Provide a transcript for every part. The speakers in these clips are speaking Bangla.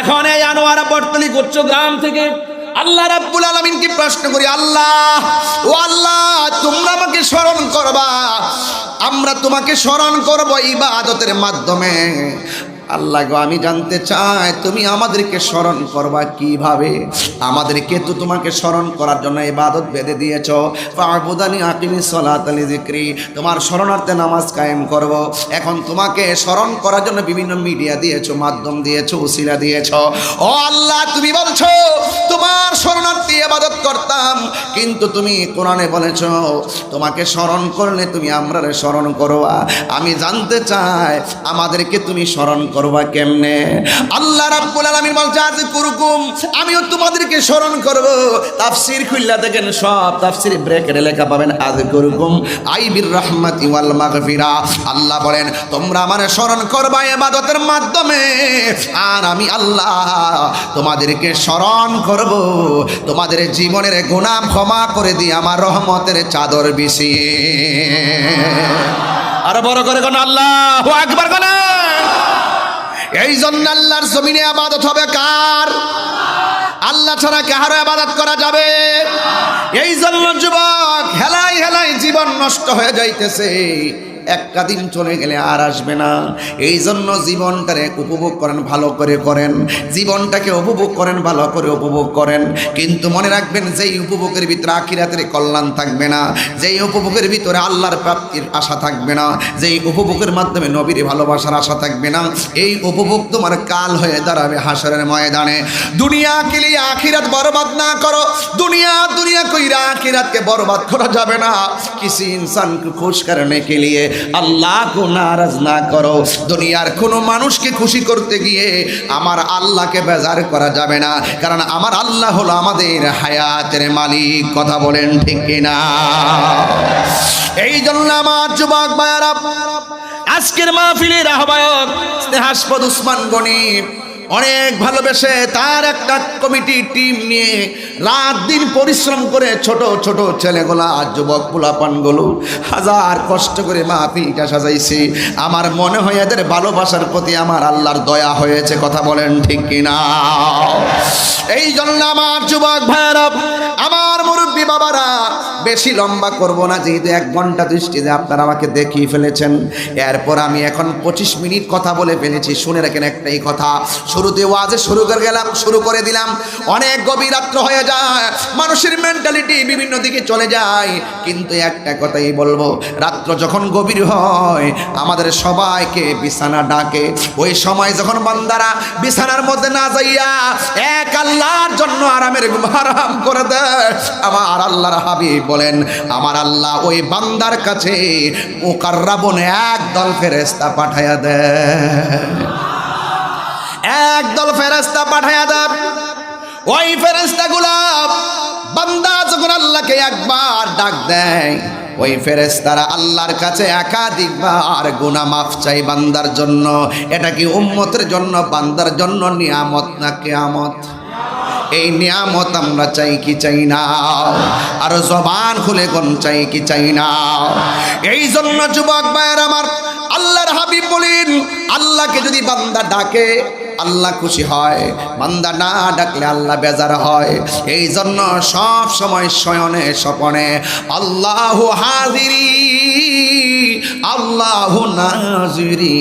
এখন এই আনোয়ারা বটতলি গোচ্চ গ্রাম থেকে আল্লাহ রাব্বুল আলামিনকে প্রশ্ন করি, আল্লাহ, ও আল্লাহ, তোমরা আমাকে স্মরণ করবা। আমরা তোমাকে স্মরণ করব ইবাদতের মাধ্যমে। আল্লাহ গো, আমি জানতে চাই, তুমি আমাদেরকে স্মরণ করবা কীভাবে? আমাদেরকে তো তোমাকে স্মরণ করার জন্য ইবাদত বেঁধে দিয়েছ। আবুদানি আকিমি সলাত আলি জিক্রি তোমার স্মরণার্থে নামাজ কায়েম করব। এখন তোমাকে স্মরণ করার জন্য বিভিন্ন মিডিয়া দিয়েছ, মাধ্যম দিয়েছ, উসিলা দিয়েছ। ও আল্লাহ, তুমি বলছো তোমার শরণার্থী ইবাদত করতাম। কিন্তু তুমি কোরআনে বলেছ, তোমাকে স্মরণ করলে তুমি আমরা স্মরণ করবা। আমি জানতে চাই, আমাদেরকে তুমি স্মরণ করবা কেমনে? আল্লাহ রাব্বুল আলামিন বলছে আজ কুরকুম আমিও তোমাদেরকে স্মরণ করব। তাফসীর খুললা দেখেন সব তাফসীর ব্রেকেটে লেখা পাবেন আজ কুরকুম আইবির রহমাতি ওয়াল মাগফিরা। আল্লাহ বলেন, তোমরা আমার স্মরণ করবা ইবাদতের মাধ্যমে। আর আমি আল্লাহ তোমাদেরকে স্মরণ করব। তোমাদের জীবনের গুনাহ ক্ষমা করে দিয়ে আমার রহমতের চাদর বিছিয়ে। আরও বড় করে কোন আল্লাহ একবার কোন। এই জন্য আল্লাহর জমিনে আবাদত হবে কার? আল্লাহ ছাড়া কাহারও আবাদত করা যাবে? এই জন্য যুবক, হেলাই হেলাই জীবন নষ্ট হয়ে যাইতেছে। একটা দিন চলে গেলে আর আসবে না। এই জন্য জীবনটারে উপভোগ করেন, ভালো করে করেন। জীবনটাকে উপভোগ করেন, ভালো করে উপভোগ করেন। কিন্তু মনে রাখবেন, যেই উপভোগের ভিতরে আখিরাতের কল্যাণ থাকবে না, যেই উপভোগের ভিতরে আল্লাহর প্রাপ্তির আশা থাকবে না, যেই উপভোগের মাধ্যমে নবীর ভালোবাসার আশা থাকবে না, এই উপভোগ তোমার কাল হয়ে দাঁড়াবে হাসরের ময়দানে। দুনিয়া কেলে আখিরাত বরবাদ না করো। দুনিয়া দুনিয়া কইরা আখিরাতকে বরবাদ করা যাবে না। কিছু ইনসানকে খুশ করনে কে লিয়ে আল্লাহ কো নারাজ না করো। দুনিয়ার কোনো মানুষকে খুশি করতে গিয়ে আমার আল্লাহকে বেজার করা যাবে না। কারণ আমার আল্লাহ হলো আমাদের হায়াতের মালিক। কথা বলেন ঠিক কিনা? এই জন্য আমার যুবক বায়ারা আজকের মাহফিলের আহ্বায়ক স্নেহাসপদ উসমান গণিম অনেক ভালোবেসে তার একটা কমিটি টিম নিয়ে রাত দিন পরিশ্রম করে ছোট ছোট ছেলেগুলা, আর যুবক পোলাপানগুলো হাজার কষ্ট করে মাহফিলটা সাজাইছি। আমার মনে হয় এদের ভালোবাসার প্রতি আমার আল্লাহর দয়া হয়েছে, কথা বলেন ঠিক কিনা? এই জন্য আমার যুবক ভাইয়েরা, আমার মুরব্বী বাবারা, বেশি লম্বা করব না, যেহেতু এক ঘণ্টা দৃষ্টিতে আপনারা আমাকে দেখিয়ে ফেলেছেন। এরপর আমি এখন পঁচিশ মিনিট কথা বলে ফেলেছি, শুনে রাখেন একটাই কথা। শুরুতে ওয়াজে শুরু করে গেলাম, শুরু করে দিলাম। অনেক গভীর রাত্র হয়ে যায়, মানুষের মেন্টালিটি বিভিন্ন দিকে চলে যায়। কিন্তু একটা কথাই বলব, রাত্র যখন গভীর হয়, আমাদের সবাইকে বিছানা ডাকে। ওই সময় যখন বান্দারা বিছানার মধ্যে না যাইয়া এক আল্লাহর জন্য আরামের ঘুম হারাম করে দেয়, আমার আল্লাহর হাবিব বলেন, আমার আল্লাহ ওই বান্দার কাছে ও কার্রাবনে একদল ফেরেস্তা পাঠাইয়া দেয় একদল ফেরেস্তা পাঠাইয়া দেয় ওই ফেরেস্তা গুলাব বান্দা যখন আল্লাহকে একবার ডাক দেয়, ওই ফেরেস্তারা আল্লাহর কাছে একাধিকবার গুনাহ মাফ চাই বান্দার জন্য। এটা কি উম্মতের জন্য, বান্দার জন্য নিয়ামত না কেয়ামত? এই নিয়ামত আমরা চাই কি চাই না? আর জবান খুলে কোন চাই কি চাই না? এই জন্য যুবক ভাইয়ের আমার আল্লাহর হাবিব বলেন, আল্লাহকে যদি বান্দা ডাকে, আল্লাহ খুশি হয়। বান্দা না ডাকলে আল্লাহ বেজার হয়। এই জন্য সব সময় শয়নে স্বপনে, আল্লাহ হাজিরি। আল্লাহ নাজিরি,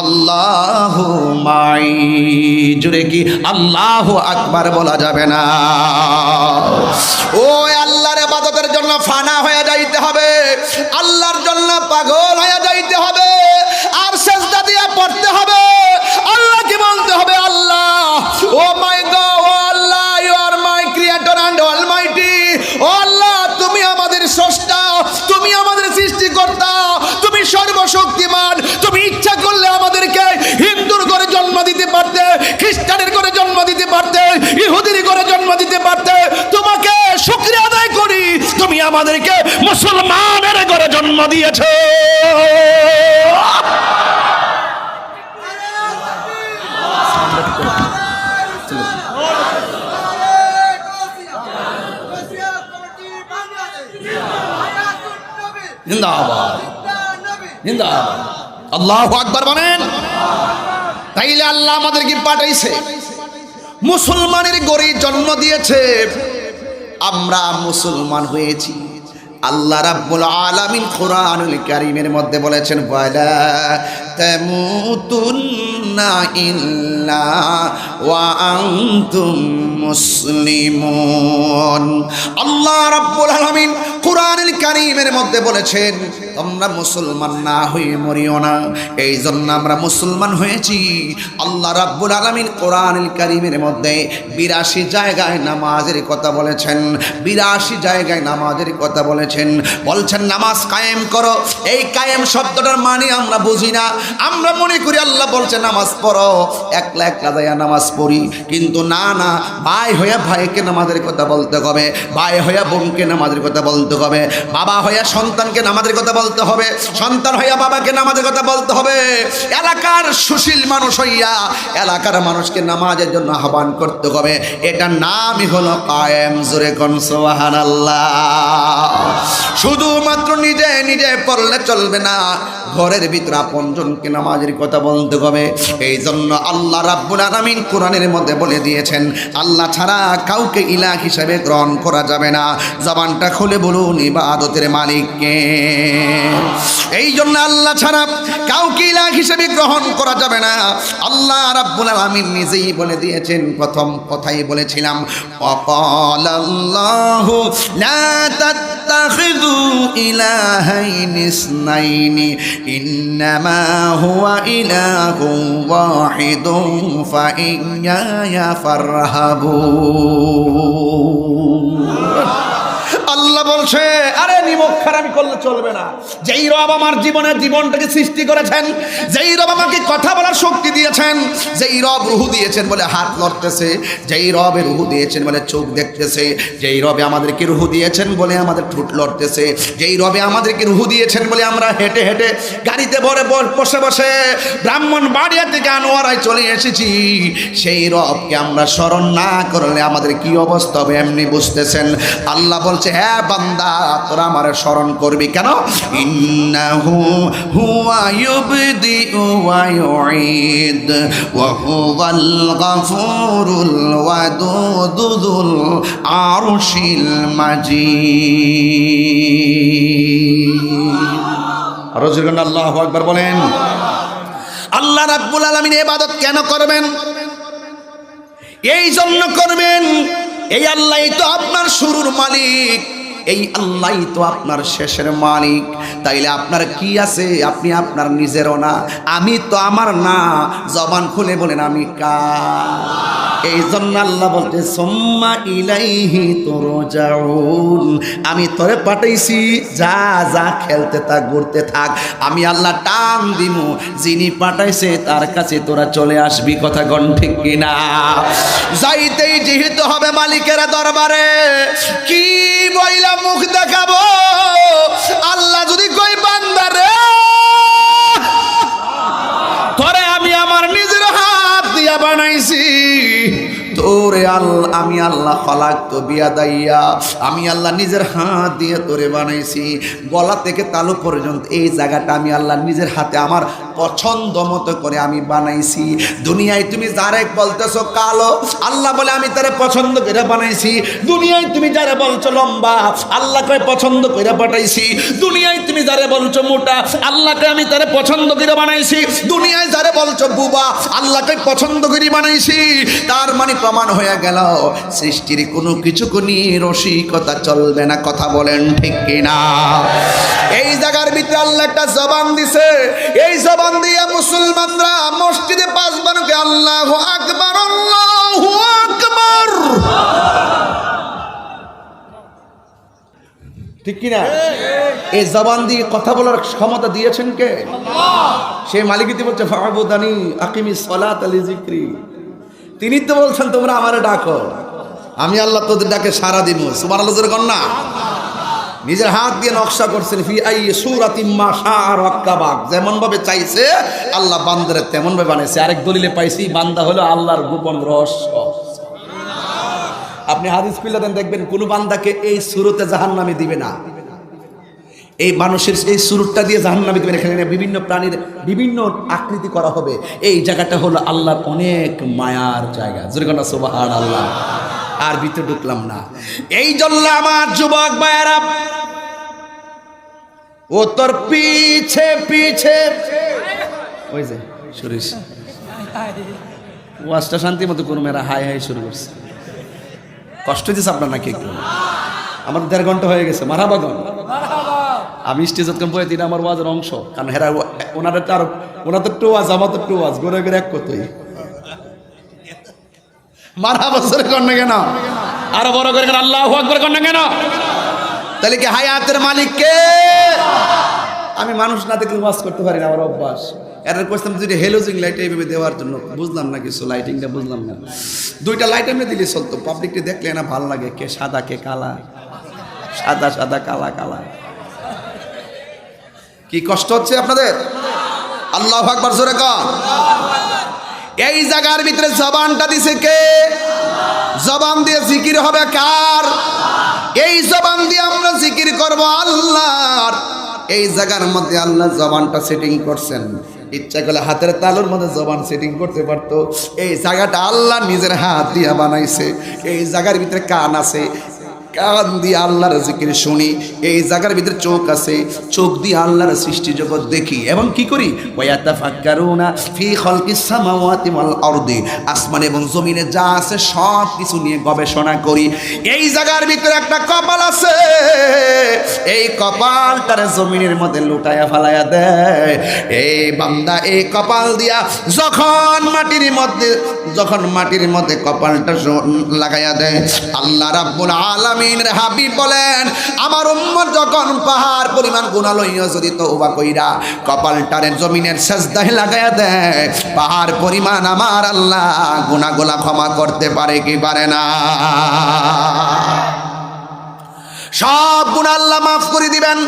আল্লাহ মাই। জুড়ে কি আল্লাহ আকবার বলা যাবে না। ও আল্লাহর ইবাদতের জন্য ফানা হয়ে যাইতে হবে, আল্লাহর জন্য পাগল হয়ে যাইতে হবে, আর সেজদা দিয়ে পড়তে হবে। আল্লাহকে বলতে হবে? আল্লাহ, ও my God O Allah you are my creator and almighty oh আল্লাহ, তুমি আমাদের স্রষ্টা, তুমি আমাদের সৃষ্টিকর্তা। সর্বশক্তিমান। তুমি ইচ্ছা করলে আমাদেরকে হিন্দুর ঘরে জন্ম দিতে পারতে, খ্রিস্টানের ঘরে জন্ম দিতে পারতে, ইহুদির ঘরে জন্ম দিতে পারতে। তোমাকে শুক্রিয়া আদায় করি, তুমি আমাদেরকে মুসলমানের ঘরে জন্ম দিয়েছ। জিন্দাবাদ। আল্লাহ আকবার বলেন, তাইলে আল্লাহ আমাদেরকে পাঠাইছে। মুসলমানের গড়ে জন্ম দিয়েছে। আমরা মুসলমান হয়েছি। আল্লাহ রাব্বুল আলামিন কোরআনুল কারীমের মধ্যে বলেছেন, ওয়ালা তামুতুন্না ইল্লা ওয়া আনতুম মুসলিমুন। আল্লাহ রাব্বুল আলামিন কোরআনুল কারীমের মধ্যে বলেছেন তোমরা মুসলমান না হয়ে মরিও না। এই জন্য আমরা মুসলমান হয়েছি। আল্লাহ রাব্বুল আলামিন কোরআনুল কারীমের মধ্যে বিরাশি জায়গায় নামাজের কথা বলেছেন। বিরাশি জায়গায় নামাজের কথা বলেছেন। বলছেন, নামাজ কায়েম করো। এই কায়েম শব্দটার মানে আমরা বুঝি না। আমরা মনে করি আল্লাহ বলছে, নামাজ পড়ো। একলা একলা যাইয়া নামাজ পড়ি। কিন্তু না না, ভাই হইয়া ভাইকে নামাজের কথা বলতে হবে ভাই হইয়া বোনকে নামাজের কথা বলতে হবে বাবা হইয়া সন্তানকে নামাজের কথা বলতে হবে, সন্তান হইয়া বাবাকে নামাজের কথা বলতে হবে। এলাকার সুশীল মানুষ হইয়া এলাকার মানুষকে নামাজের জন্য আহ্বান করতে হবে। এটার নামই হলো কায়েম, জোরে কোন আল্লাহ শুধুমাত্র নিজে নিজে পড়লে চলবে না ঘরের ভিতরে আপনজনকে নামাজের কথা বলতে হবে। এই জন্য আল্লাহ রাব্বুল আলামিন কোরআনের মধ্যে বলে দিয়েছেন, আল্লাহ ছাড়া কাউকে ইলাহ হিসেবে গ্রহণ করা যাবে না। জবানটা খুলে বলুন, ইবাদতের মালিককে। এই জন্য আল্লাহ ছাড়া কাউকে ইলাহ হিসেবে গ্রহণ করা যাবে না। আল্লাহ রাব্বুল আলামিন নিজেই বলে দিয়েছেন, প্রথম কথাই বলেছিলাম অকাল আল্লাহু লা তাত্তাখিযু ইলাহাইন ইসনাইনি। ইন্নামা হুয়া ইলাহু ওয়াহিদুন ফাইয়ায়া ফারহাবুন আল্লাহ বলছে, আরে নিমক্ষার আমি করলে চলবে না। যেই রব আমার জীবনের জীবনটাকে সৃষ্টি করেছেন, যেই রব আমাকে কথা বলার শক্তি দিয়েছেন, যেই রব রুহু দিয়েছেন বলে হাত লড়তেছে যেই রবে রুহু দিয়েছেন বলে চোখ দেখতেছে, যেই রবে আমাদেরকে রুহু দিয়েছেন বলে আমাদের ঠুট লড়তেছে, যেই রবে আমাদেরকে রুহু দিয়েছেন বলে আমরা হেঁটে হেঁটে গাড়িতে ভরে বসে বসে ব্রাহ্মণ বাড়িয়া থেকে আনোয়ারায় চলে এসেছি। সেই রবকে আমরা স্মরণ না করলে আমাদের কি অবস্থা হবে এমনি বুঝতেছেন? আল্লাহ বলছে হ্যাঁ বান্দা, তোরা আমার স্মরণ করবি কেন? ইন্নাহু হুয়া ইউবদিউ ওয়া ইউঈদ, ওয়া হুয়াল গাফুরুল ওয়াদুদুল আরশিল মাজিদ। রজুলগণ আল্লাহু আকবার বলেন। আল্লাহ রাব্বুল আলামিন ইবাদত কেন করবেন? এই জন্য করবেন। এই আল্লাহ তো আপনার শুরুর মালিক। এই আল্লাহ তো আপনার শেষের মালিক। তাইলে আপনার কি আছে? আপনি আপনার নিজেরও না। আমি তো আমার না। জবান খুলে বলেন, আমি কা এই জন্য আল্লাহ বলতে সোম্মা ইলাইহি তোর আমি তোরে পাঠাইছি, যা যা খেলতে থাক, ঘুরতে থাক, আমি আল্লাহ টান দিমু। যিনি পাঠাইছে, তার কাছে তোরা চলে আসবি, কথা গণ ঠিক কিনা? যাইতেই যেহেতু হবে মালিকের দরবারে, কি বইলা মুখ দেখাবো? আল্লাহ যদি কই তোরে আল্লাহ, আমি আল্লাহ খলাক তো বিয়া দাইয়া, আমি আল্লাহ নিজের হাত দিয়ে তোরে বানাইছি। গলা থেকে তালু পর্যন্ত এই জায়গাটা আমি আল্লাহ নিজের হাতে আমার পছন্দ মতো করে আমি বানাইছি। দুনিয়ায় তুমি যারে বলতেছো কালো, আল্লাহ বলে আমি তারে পছন্দ করে বানাইছি। দুনিয়ায় তুমি যারে বলছো লম্বা, আল্লাহকে পছন্দ করে পাঠাইছি। দুনিয়ায় তুমি যারে বলছো মোটা, আল্লাহকে আমি তারে পছন্দ করে বানাইছি। দুনিয়ায় যারে বলছো বুবা, আল্লাহকে পছন্দ করে বানাইছি। তার মানে প্রমাণ হয়ে গেল। সৃষ্টির কোনো কিছু কোনি রসিকতা চলবে না, কথা বলেন ঠিক কিনা? এই জায়গার ভিতরে আল্লাহ একটা জবান দিছে। এই জবান দিয়ে মুসলমানরা মসজিদে পাঁচ বারকে আল্লাহ আকবার আল্লাহ আকবার। ঠিক কিনা? এই জবান দিয়ে কথা বলার ক্ষমতা দিয়েছেন কে? সে মালিকিতি বলছে ফাহাবুদানি আকিমি সলাত আলী জিক্রি তিনি তো বলছেন, তোমরা আমারে ডাকো। আমি আল্লাহ তোদের ডাকে সারা দিব। সুবার আল্লাহ না? নিজের হাত দিয়ে নকশা করছেন, ফি আই সুরাতিম্মা চাইছে, আল্লাহ বান্দারে তেমন ভাবে বানাইছে আরেক দলিলে পাইছি, বান্দা হলো আল্লাহর গোপন রহস্য। আপনি হাদিস দেন, দেখবেন কোন বান্দাকে এই সুরতে জাহান্নামে দিবে না। এই মানুষের এই সুরুটটা দিয়ে জাহান্নামে দেবেন এখানে বিভিন্ন প্রাণীর বিভিন্ন আকৃতি করা হবে। এই জায়গাটা হলো আল্লাহর অনেক মায়ার জায়গা। জোরগনা সোবাহার আল্লাহ আর ভিতরে ঢুকলাম না। এই জন্য আমার যুবক ভাইয়েরা, ও তোর পিছে পিছে। ওই যে, সুরেশ। ওয়াজটা শান্তি মতো কোনো মেয়েরা, হাই হাই শুরু করছে। কষ্ট দিচ্ছে আপনার নাকি একটু? আমার দেড় ঘণ্টা হয়ে গেছে মারা মারাবাগন আমি স্টেজত কম বয়ে দিন আমার ওয়াজের অংশ। কারণ হেরা ওনাদের তো আর ওনাদের টু ওয়াজ আমার তো টু ওয়াজ ঘুরে ঘুরে এক কতই মারা বছরে কন্যা কেন? আরও বড় করে কেন? আল্লাহ আকবর কন্যা কেন? তাহলে কি হায়াতের মালিক কে? আমি মানুষ না দেখলে ওয়াজ করতে পারি না আমার অভ্যাস। এর করতাম যদি হেলোজিং লাইট এইভাবে দেওয়ার জন্য বুঝলাম না কিছু লাইটিংটা বুঝলাম না। দুইটা লাইট এমনি দিলে চলতো পাবলিকটি দেখলে না ভালো লাগে কে সাদা কে কালা। সাদা সাদা কালা কালা। কি কষ্ট হচ্ছে আপনাদের? আল্লাহ আকবার, জোরে কর এই জায়গার ভিতরে জবানটা দিছে কে? জবান দিয়ে জিকির হবে কার? এই জবান দিয়ে আমরা জিকির করব আল্লাহর। এই জায়গার মধ্যে আল্লাহ জবানটা সেটিং করছেন। ইচ্ছা করলে হাতের তালুর মধ্যে জবান সেটিং করতে পারতো। এই জায়গাটা আল্লাহ নিজের হাত দিয়া বানাইছে। এই জায়গার ভিতরে কান আছে। কান দিয়ে আল্লাহর জিকির শুনি, এই জায়গার ভিতরে চোখ আছে, চোখ দিয়ে আল্লাহর সৃষ্টি জগৎ দেখি। এবং কি করি? আসমান এবং জমিনে যা আছে সব কিছু নিয়ে গবেষণা করি। এই জায়গার ভিতরে একটা কপাল আছে, এই কপালটারে জমিনের মধ্যে লুটায়া ফালায়া দেয়। এই বান্দা এই কপাল দিয়া যখন মাটির মধ্যে, যখন মাটির মধ্যে কপালটা লাগাইয়া দেয়, আল্লাহ রাব্বুল আলামিনের হাবিব বলেন, আমার উম্মত যখন পাহাড় পরিমাণ গুণা লইয়া যদি তওবা কইরা কপালটারে জমিনের সেজদায় লাগাইয়া দেয়, পাহাড় পরিমাণ আমার আল্লাহ গুনাহগুলা ক্ষমা করতে পারে কি পারে না? সব গুণ আল্লাহ মাফ করে দিবেন।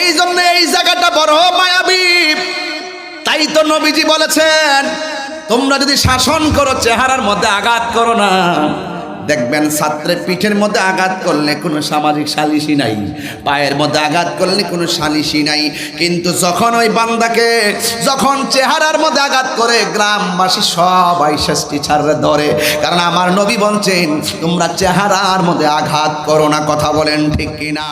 এই জন্য এই জায়গাটা বড় মায়াবী। তাই তো নবীজি বলেছেন, তোমরা যদি শাসন করো, চেহারার মধ্যে আঘাত করো না। দেখবেন ছাত্রের পিঠের মধ্যে আঘাত করলে কোনো সামাজিক সালিশি নাই, পায়ের মধ্যে আঘাত করলে কোনো সালিশি নাই। কিন্তু যখন ওই বান্দাকে, যখন চেহারার মধ্যে আঘাত করে, গ্রামবাসী সবাই ষষ্ঠী ছাড়ে ধরে। কারণ আমার নবী বলছেন, তোমরা চেহারার মধ্যে আঘাত করো না, কথা বলেন ঠিক কিনা?